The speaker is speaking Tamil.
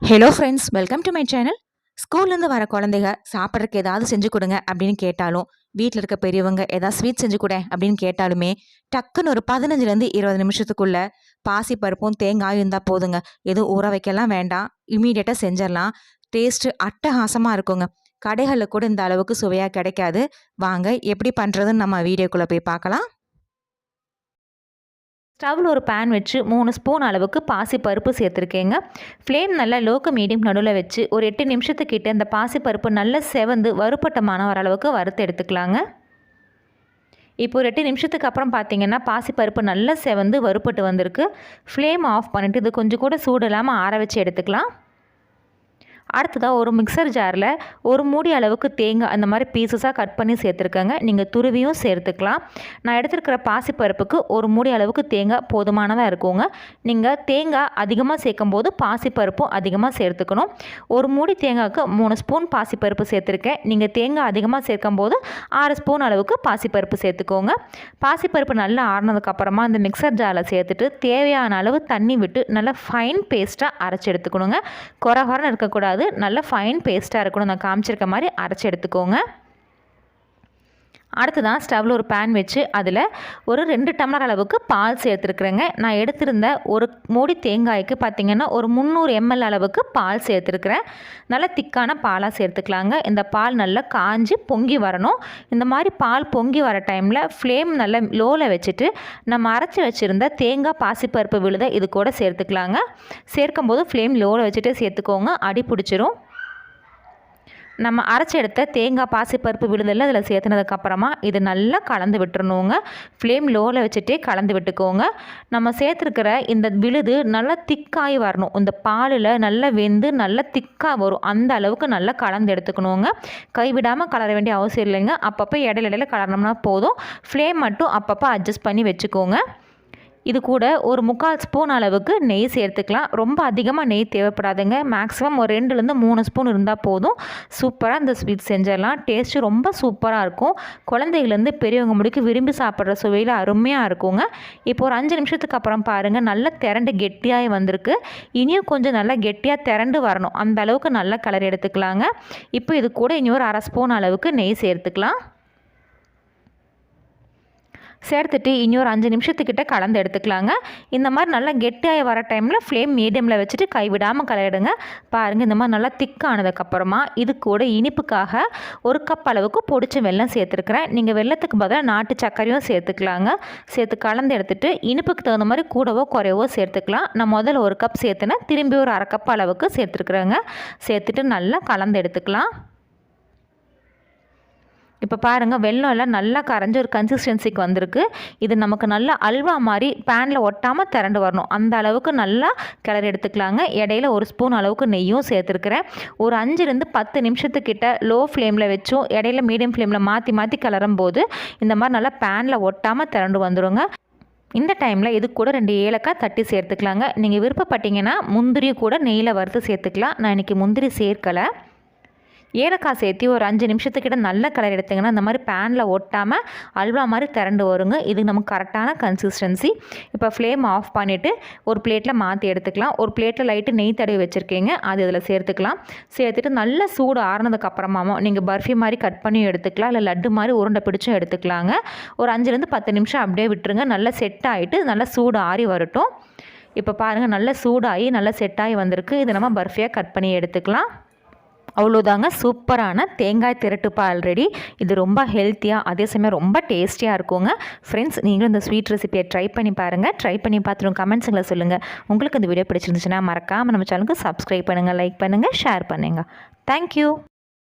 Hello friends welcome to my channel ஸ்கூல்லேருந்து வர குழந்தைங்க சாப்பிட்றதுக்கு ஏதாவது செஞ்சு கொடுங்க அப்படின்னு கேட்டாலும் வீட்டில் இருக்க பெரியவங்க ஏதாவது ஸ்வீட் செஞ்சு கொடு அப்படின்னு கேட்டாலுமே டக்குன்னு ஒரு பதினஞ்சுலேருந்து இருபது நிமிஷத்துக்குள்ளே பாசி பருப்பும் தேங்காயும் இருந்தால் போதுங்க. எதுவும் ஊற வைக்கலாம் வேண்டாம். இமீடியட்டாக செஞ்சிடலாம். டேஸ்ட்டு அட்டகாசமாக இருக்குங்க. கடைகளில் கூட இந்த அளவுக்கு சுவையாக கிடைக்காது. வாங்க எப்படி பண்ணுறதுன்னு நம்ம வீடியோக்குள்ளே போய் பார்க்கலாம். ஸ்டவ்வில் ஒரு பேன் வச்சு மூணு ஸ்பூன் அளவுக்கு பாசி பருப்பு சேர்த்துருக்கேங்க. ஃப்ளேம் நல்லா லோக்கு மீடியம் நடுவில் வச்சு ஒரு எட்டு நிமிஷத்துக்கிட்ட இந்த பாசி பருப்பு நல்லா செவந்து வறுப்பட்டமான வர அளவுக்கு வறுத்து எடுத்துக்கலாங்க. இப்போ ஒரு எட்டு நிமிஷத்துக்கு அப்புறம் பார்த்தீங்கன்னா பாசிப்பருப்பு நல்லா செவந்து வறுப்பட்டு வந்திருக்கு. ஃப்ளேம் ஆஃப் பண்ணிவிட்டு இது கொஞ்சம் கூட சூடு இல்லாமல் ஆற வச்சு எடுத்துக்கலாம். அடுத்ததாக ஒரு மிக்சர் ஜாரில் ஒரு மூடி அளவுக்கு தேங்காய் அந்த மாதிரி பீசஸாக கட் பண்ணி சேர்த்துருக்கேங்க. நீங்கள் துருவியும் சேர்த்துக்கலாம். நான் எடுத்துருக்கிற பாசிப்பருப்புக்கு ஒரு மூடி அளவுக்கு தேங்காய் போதுமானதாக இருக்குங்க. நீங்கள் தேங்காய் அதிகமாக சேர்க்கும் போது பாசிப்பருப்பும் அதிகமாக சேர்த்துக்கணும். ஒரு மூடி தேங்காய்க்கு மூணு ஸ்பூன் பாசிப்பருப்பு சேர்த்துருக்கேன். நீங்கள் தேங்காய் அதிகமாக சேர்க்கும் போது ஆறு ஸ்பூன் அளவுக்கு பாசிப்பருப்பு சேர்த்துக்கோங்க. பாசிப்பருப்பு நல்லா ஆறினதுக்கப்புறமா அந்த மிக்சர் ஜாரில் சேர்த்துட்டு தேவையான அளவு தண்ணி விட்டு நல்லா ஃபைன் பேஸ்ட்டாக அரைச்சி எடுத்துக்கணுங்க. குறை குறைன்னு இருக்கக்கூடாது. நல்ல ஃபைன் பேஸ்ட்டாக இருக்கணும். நான் காமிச்சிருக்க மாதிரி அரைச்சி எடுத்துக்கோங்க. அடுத்ததான் ஸ்டவ்வில் ஒரு பேன் வச்சு அதில் ஒரு ரெண்டு டம்ளர் அளவுக்கு பால் சேர்த்துருக்குறேங்க. நான் எடுத்திருந்த ஒரு மூடி தேங்காய்க்கு பார்த்திங்கன்னா ஒரு முந்நூறு எம்எல் அளவுக்கு பால் சேர்த்துருக்குறேன். நல்லா திக்கான பாலாக சேர்த்துக்கலாங்க. இந்த பால் நல்லா காஞ்சி பொங்கி வரணும். இந்த மாதிரி பால் பொங்கி வர டைமில் ஃப்ளேம் நல்லா லோவில் வச்சுட்டு நம்ம அரைச்சி வச்சுருந்த தேங்காய் பாசிப்பருப்பு விழுத இது கூட சேர்த்துக்கலாங்க. சேர்க்கும்போது ஃப்ளேம் லோவில் வச்சுட்டு சேர்த்துக்கோங்க. அடி பிடிச்சிரும். நம்ம அரைச்சி எடுத்த தேங்காய் பாசிப்பருப்பு விழுதில் அதில் சேர்த்துனதுக்கப்புறமா இது நல்லா கலந்து விட்டுறணுங்க. ஃப்ளேம் லோவில் வச்சுட்டே கலந்து விட்டுக்கோங்க. நம்ம சேர்த்துருக்கிற இந்த விழுது நல்லா திக்காகி வரணும். இந்த பாலில் நல்லா வெந்து நல்லா திக்காக வரும். அந்த அளவுக்கு நல்லா கலந்து எடுத்துக்கணுங்க. கைவிடாமல் கலர வேண்டிய அவசியம் இல்லைங்க. அப்பப்போ இடையில இடையில கலரணும்னா போதும். ஃப்ளேம் மட்டும் அப்பப்போ அட்ஜஸ்ட் பண்ணி வச்சுக்கோங்க. இது கூட ஒரு முக்கால் ஸ்பூன் அளவுக்கு நெய் சேர்த்துக்கலாம். ரொம்ப அதிகமாக நெய் தேவைப்படாதுங்க. மேக்ஸிமம் ஒரு ரெண்டுலேருந்து மூணு ஸ்பூன் இருந்தால் போதும். சூப்பராக இந்த ஸ்வீட் செஞ்சிடலாம். டேஸ்ட்டு ரொம்ப சூப்பராக இருக்கும். குழந்தைகள்லேருந்து பெரியவங்க முடிக்கு விரும்பி சாப்பிட்ற சுவையில் அருமையாக இருக்குங்க. இப்போ ஒரு அஞ்சு நிமிஷத்துக்கு அப்புறம் பாருங்கள் நல்லா திரண்டு கெட்டியாகி வந்திருக்கு. இனியும் கொஞ்சம் நல்லா கெட்டியாக திரண்டு வரணும். அந்த அளவுக்கு நல்லா கலர் எடுத்துக்கலாங்க. இப்போ இது கூட இனி ஒரு அரை ஸ்பூன் அளவுக்கு நெய் சேர்த்துக்கலாம். சேர்த்துட்டு இன்னொரு அஞ்சு நிமிஷத்துக்கிட்ட கலந்து எடுத்துக்கலாங்க. இந்த மாதிரி நல்லா கெட்டியாக வர டைமில் ஃப்ளேம் மீடியமில் வச்சுட்டு கைவிடாமல் கலரிடுங்க. பாருங்கள் இந்த மாதிரி நல்லா திக்கானதுக்கப்புறமா இது கூட இனிப்புக்காக ஒரு கப் அளவுக்கு பொடிச்ச வெள்ளம் சேர்த்துருக்குறேன். நீங்கள் வெள்ளத்துக்கு பதிலாக நாட்டு சர்க்கரையும் சேர்த்துக்கலாங்க. சேர்த்து கலந்து எடுத்துகிட்டு இனிப்புக்கு தகுந்த மாதிரி கூடவோ குறையவோ சேர்த்துக்கலாம். நான் முதல்ல ஒரு கப் சேர்த்துனேன் திரும்பி ஒரு அரை கப் அளவுக்கு சேர்த்துருக்குறேங்க. சேர்த்துட்டு நல்லா கலந்து எடுத்துக்கலாம். இப்போ பாருங்கள் வெள்ளம் எல்லாம் நல்லா கரைஞ்சி ஒரு கன்சிஸ்டன்சிக்கு வந்திருக்கு. இது நமக்கு நல்லா அல்வா மாதிரி பேனில் ஒட்டாமல் திரண்டு வரணும். அந்த அளவுக்கு நல்லா கிளறி எடுத்துக்கலாங்க. இடையில ஒரு ஸ்பூன் அளவுக்கு நெய்யும் சேர்த்துருக்குறேன். ஒரு அஞ்சுலேருந்து பத்து நிமிஷத்துக்கிட்ட லோ ஃப்ளேமில் வச்சும் இடையில மீடியம் ஃப்ளேமில் மாற்றி மாற்றி கிளறும் போது இந்த மாதிரி நல்லா பேனில் ஒட்டாமல் திரண்டு வந்துடுங்க இந்த டைமில் இது கூட ரெண்டு ஏலக்காய் தட்டி சேர்த்துக்கலாங்க. நீங்கள் விருப்பப்பட்டீங்கன்னா முந்திரி கூட நெய்யில் வறுத்து சேர்த்துக்கலாம். நான் இன்றைக்கி முந்திரி சேர்க்கலை. ஏலக்காய் சேர்த்து ஒரு அஞ்சு நிமிஷத்துக்கிட்ட நல்ல கலர் எடுத்திங்கன்னா இந்த மாதிரி பேனில் ஒட்டாமல் அல்வா மாதிரி திரண்டு வருங்க. இது நமக்கு கரெக்டான கன்சிஸ்டன்சி இப்போ ஃப்ளேம் ஆஃப் பண்ணிவிட்டு ஒரு பிளேட்டில் மாற்றி எடுத்துக்கலாம். ஒரு பிளேட்டில் லைட்டு நெய் தடவி வச்சுருக்கீங்க. அது இதில் சேர்த்துக்கலாம். சேர்த்துட்டு நல்ல சூடு ஆறுனதுக்கப்புறமாவும் நீங்கள் பர்ஃபி மாதிரி கட் பண்ணி எடுத்துக்கலாம். இல்லை லட்டு மாதிரி உருண்டை பிடிச்சும் எடுத்துக்கலாங்க. ஒரு அஞ்சுலேருந்து பத்து நிமிஷம் அப்படியே விட்டுருங்க. நல்லா செட் ஆகிட்டு நல்லா சூடு ஆறி வரட்டும். இப்போ பாருங்கள் நல்லா சூடாகி நல்லா செட் ஆகி வந்திருக்கு. இதை நம்ம பர்ஃபியாக கட் பண்ணி எடுத்துக்கலாம். அவ்வளோதாங்க சூப்பரான தேங்காய் திரட்டுப்பா ஆல்ரெடி இது ரொம்ப ஹெல்த்தியாக அதே சமயம் ரொம்ப டேஸ்டியாக இருக்குங்க. ஃப்ரெண்ட்ஸ் நீங்களும் இந்த ஸ்வீட் ரெசிபியை ட்ரை பண்ணி பாருங்கள் ட்ரை பண்ணி பார்த்துருவோம் கமெண்ட்ஸுங்களை சொல்லுங்கள் உங்களுக்கு இந்த வீடியோ பிடிச்சிருந்துச்சுன்னா மறக்காமல் நம்ம சேனலுக்கு சப்ஸ்கிரைப் பண்ணுங்கள் லைக் பண்ணுங்கள் ஷேர் பண்ணுங்கள் தேங்க்யூ